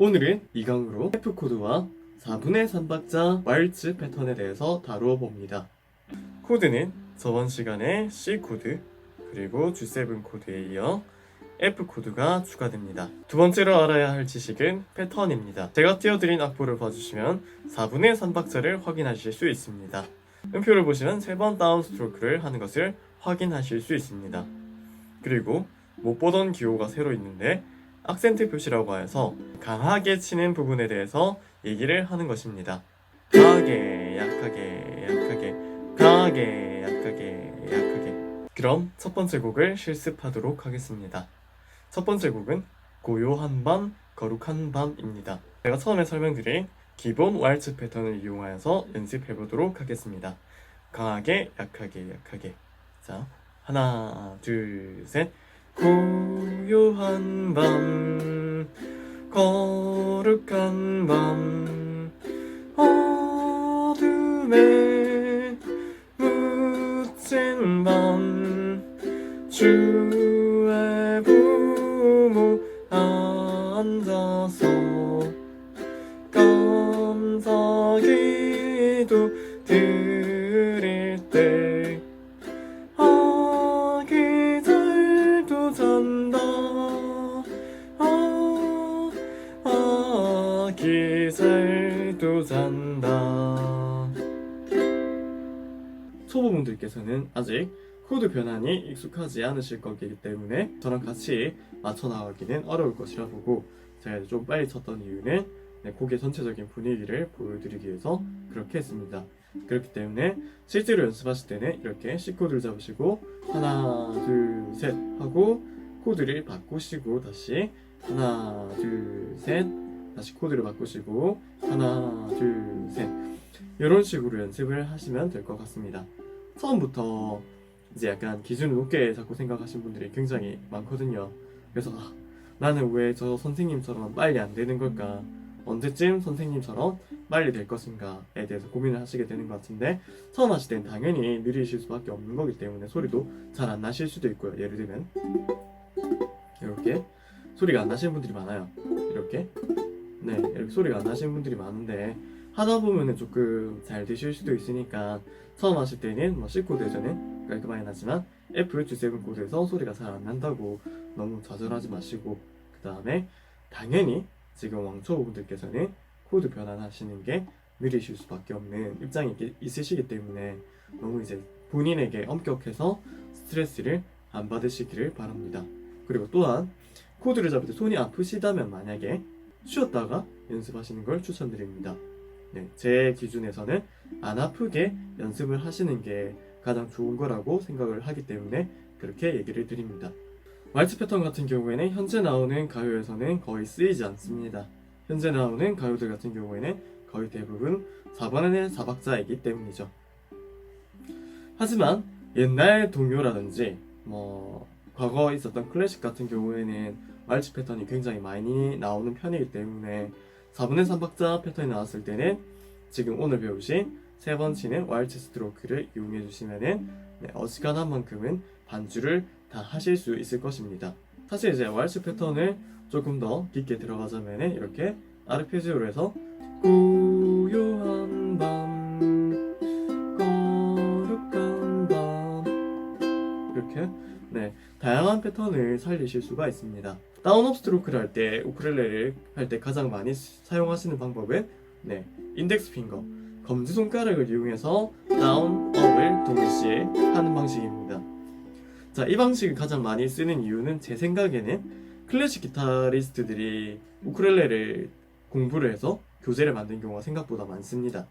오늘은 이 강으로 F코드와 4분의 3박자 왈츠 패턴에 대해서 다루어 봅니다. 코드는 저번 시간에 C 코드 그리고 G7 코드에 이어 F 코드가 추가됩니다. 두 번째로 알아야 할 지식은 패턴입니다. 제가 띄워드린 악보를 봐주시면 4분의 3박자를 확인하실 수 있습니다. 음표를 보시면 세번 다운 스트로크를 하는 것을 확인하실 수 있습니다. 그리고 못 보던 기호가 새로 있는데 악센트 표시라고 해서 강하게 치는 부분에 대해서 얘기를 하는 것입니다. 강하게, 약하게, 약하게, 강하게, 약하게, 약하게. 그럼 첫 번째 곡을 실습하도록 하겠습니다. 첫 번째 곡은 고요한 밤, 거룩한 밤입니다. 제가 처음에 설명드린 기본 왈츠 패턴을 이용하여서 연습해 보도록 하겠습니다. 강하게, 약하게, 약하게. 자, 하나, 둘, 셋. 고요한 밤, 거룩한 밤, 어둠에 묻힌 밤, 주의 부모 앉아서 감사기도 드 기들도 잔다 초보분들께서는 아직 코드 변환이 익숙하지 않으실 거기 때문에 저랑 같이 맞춰 나가기는 어려울 것이라 보고 제가 좀 빨리 쳤던 이유는 네, 곡의 전체적인 분위기를 보여드리기 위해서 그렇게 했습니다. 그렇기 때문에 실제로 연습하실 때는 이렇게 C 코드를 잡으시고 하나 둘 셋 하고 코드를 바꾸시고 다시 하나 둘셋 다시 코드를 바꾸시고 하나 둘 셋 이런 식으로 연습을 하시면 될 것 같습니다. 처음부터 이제 약간 기준을 높게 잡고 생각하신 분들이 굉장히 많거든요. 그래서 아, 나는 왜 저 선생님처럼 빨리 안 되는 걸까? 언제쯤 선생님처럼 빨리 될 것인가에 대해서 고민을 하시게 되는 것 같은데 처음 하실 땐 당연히 느리실 수밖에 없는 거기 때문에 소리도 잘 안 나실 수도 있고요. 예를 들면 이렇게 소리가 안 나시는 분들이 많아요. 이렇게 네 이렇게 소리가 안 나시는 분들이 많은데 하다 보면은 조금 잘 되실 수도 있으니까 처음 하실 때는 뭐 C 코드에서는 깔끔하게 나지만 F G7 코드에서 소리가 잘 안 난다고 너무 좌절하지 마시고 그 다음에 당연히 지금 왕초보분들께서는 코드 변환하시는 게 느리실 수밖에 없는 입장이 있- 있으시기 때문에 너무 이제 본인에게 엄격해서 스트레스를 안 받으시기를 바랍니다. 그리고 또한 코드를 잡을 때 손이 아프시다면 만약에 쉬었다가 연습하시는 걸 추천드립니다. 네, 제 기준에서는 안 아프게 연습을 하시는 게 가장 좋은 거라고 생각을 하기 때문에 그렇게 얘기를 드립니다. 왈츠 패턴 같은 경우에는 현재 나오는 가요에서는 거의 쓰이지 않습니다. 현재 나오는 가요들 같은 경우에는 거의 대부분 4번에는 4박자이기 때문이죠. 하지만 옛날 동요라든지 뭐 과거 있었던 클래식 같은 경우에는 왈츠 패턴이 굉장히 많이 나오는 편이기 때문에 4분의 3박자 패턴이 나왔을 때는 지금 오늘 배우신 세 번 치는 왈츠 스트로크를 이용해 주시면은 네, 어지간한 만큼은 반주를 다 하실 수 있을 것입니다. 사실 이제 왈츠 패턴을 조금 더 깊게 들어가자면은 이렇게 아르페지오로 해서 고 다양한 패턴을 살리실 수가 있습니다. 다운업 스트로크를 할 때 우크렐레를 할 때 가장 많이 사용하시는 방법은 네 인덱스 핑거 검지 손가락을 이용해서 다운업을 동시에 하는 방식입니다. 자, 이 방식을 가장 많이 쓰는 이유는 제 생각에는 클래식 기타리스트들이 우크렐레를 공부를 해서 교재를 만든 경우가 생각보다 많습니다.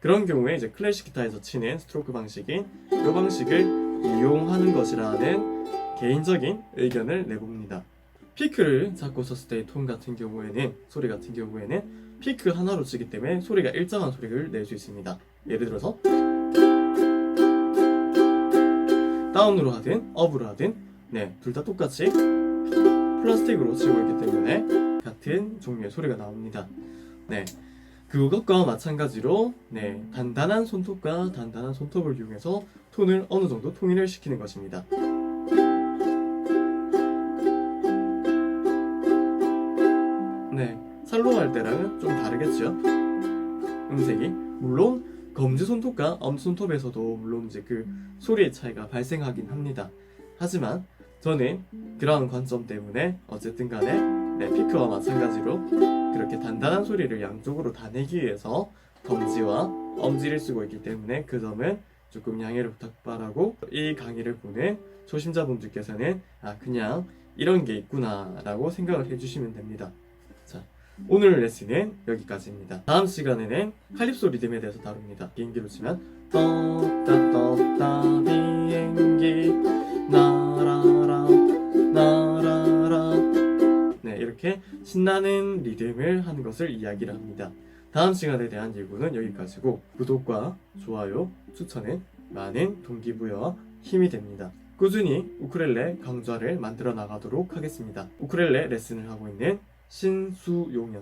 그런 경우에 이제 클래식 기타에서 치는 스트로크 방식인 이 방식을 이용하는 것이라는 개인적인 의견을 내봅니다. 피크를 잡고 쳤을 때의 톤 같은 경우에는 소리 같은 경우에는 피크 하나로 치기 때문에 소리가 일정한 소리를 낼 수 있습니다. 예를 들어서 다운으로 하든 업으로 하든 네, 둘 다 똑같이 플라스틱으로 치고 있기 때문에 같은 종류의 소리가 나옵니다. 네. 그것과 마찬가지로 네, 단단한 손톱과 단단한 손톱을 이용해서 톤을 어느 정도 통일을 시키는 것입니다. 때랑은 좀 다르겠죠. 음색이 물론 검지 손톱과 엄지 손톱에서도 물론 이제 그 소리의 차이가 발생하긴 합니다. 하지만 저는 그런 관점 때문에 어쨌든 간에 네, 피크와 마찬가지로 그렇게 단단한 소리를 양쪽으로 다 내기 위해서 검지와 엄지를 쓰고 있기 때문에 그 점은 조금 양해를 부탁바라고 이 강의를 보는 초심자분들께서는 아 그냥 이런 게 있구나 라고 생각을 해주시면 됩니다. 자 오늘 레슨은 여기까지입니다. 다음 시간에는 칼립소 리듬에 대해서 다룹니다. 비행기로 치면 떴다 떴다 비행기 날아라 날아라 네 이렇게 신나는 리듬을 하는 것을 이야기를 합니다. 다음 시간에 대한 예고는 여기까지고 구독과 좋아요, 추천은 많은 동기부여와 힘이 됩니다. 꾸준히 우크렐레 강좌를 만들어 나가도록 하겠습니다. 우크렐레 레슨을 하고 있는 신수용이었습니다.